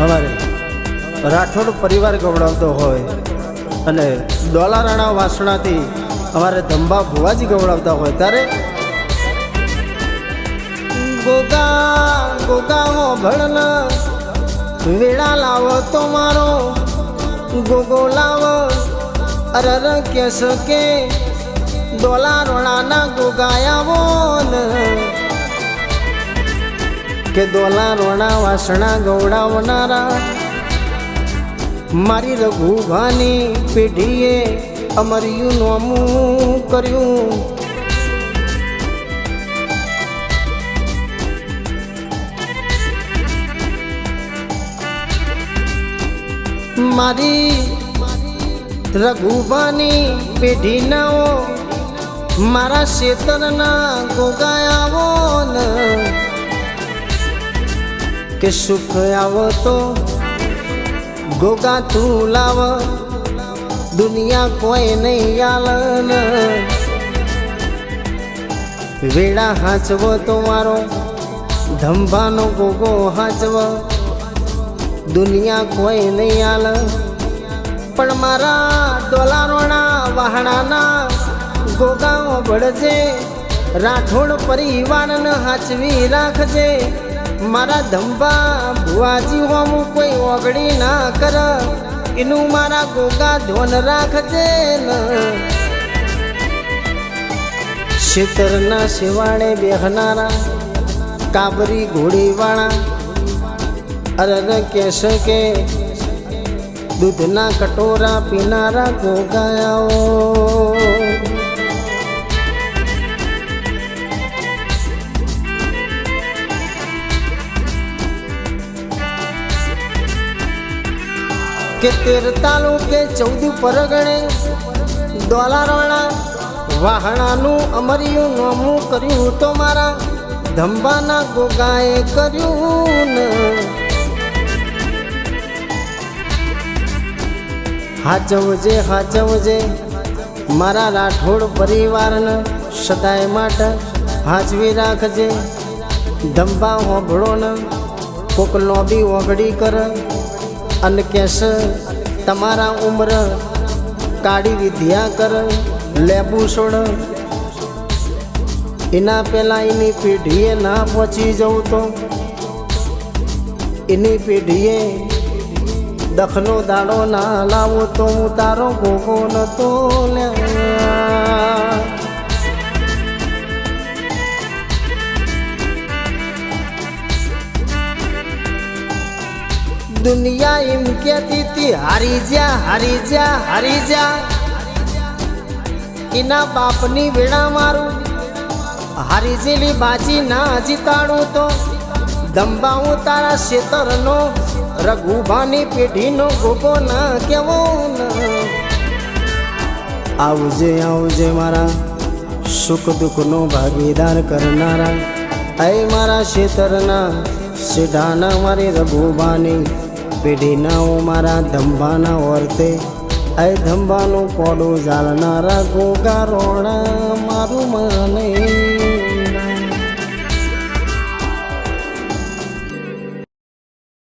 અમારે રાઠોડ પરિવાર ગવડાવતો હોય અને ડોલારાણા વાસણાથી અમારે ધંબા ભુવાજી ગવડાવતા હોય ત્યારે ગોગા ગોગા હો ભળન વેળા લાવો તો મારો. ગોગો લાવો. અરર કેસ કે ડોલા રોણાના ગોગાયાવો ને. કે દોલા રોણા વાસણા ગૌડાવનારા. મારી રઘુભાની પેઢીએ અમર્યું નોમું કર્યું. મારી રઘુભાની પેઢીનાઓ મારા શેતરના ગોગાયાઓ કે સુખ આવો તો ગોગા તું લાવ. દુનિયા કોઈ નહીં આલન. વેળા હાચવો તો મારો ધંભાનો ગોગો હાચવ. દુનિયા કોઈ નહીં આલ પણ મારા ડોલારોણા વહાણાના ગોગાઓ ભળજે રાઠોડ પરિવારને હાચવી રાખજે. મારા ધંબા ભુવાજી હોમું કોઈ ઓગળી ના કર. એનું મારા ગોગા ધોન રાખજે ન. શેતરના શિવાણે બેહનારા, કાબરી ઘોડીવાળા. અરર કેશ કે, દૂધના કટોરા પીનારા ગોગાયાઓ. કે તેર તાલુકે ચૌદ પરગણે દોલારણા વાહણાનું અમર્યું નોમું કર્યું તો મારા ધંબાના ગોગાએ કર્યું હાચવજે હાચવજે, મારા રાઠોડ પરિવારને સદાય માટે હાજવી રાખજે. ધંબા હોભળો ને કોક લોબી ઓગળી કર. અને કેશ તમારા ઉંમર કાળી વિદ્યા કર લેબુ છોડ એના પહેલાં એની પેઢીએ ના પહોંચી જવું તો? એની પેઢીએ દખનો દાડો ના લાવો તો? હું તારો ભોગો નતો લ્યા. દુનિયા એમ કહેતી તી હારી જા હારી જા હારી જા. એના બાપની વેળા મારું, હારી જેલી બાજી ના જીતાડું તો. દંબાવું તારા શેતરનો, રઘુભાની પેઢીનો ગોગો ના કેવો આવજે આવજે મારા સુખ દુઃખનો ભાગીદાર કરનારા. અય મારા શેતરના સીધાના મારી રઘુભાની પેઢીના હું મારા ધંભાના વર્તે. અય ધંભાનું પોડું જાળનારા ગોગા રોણા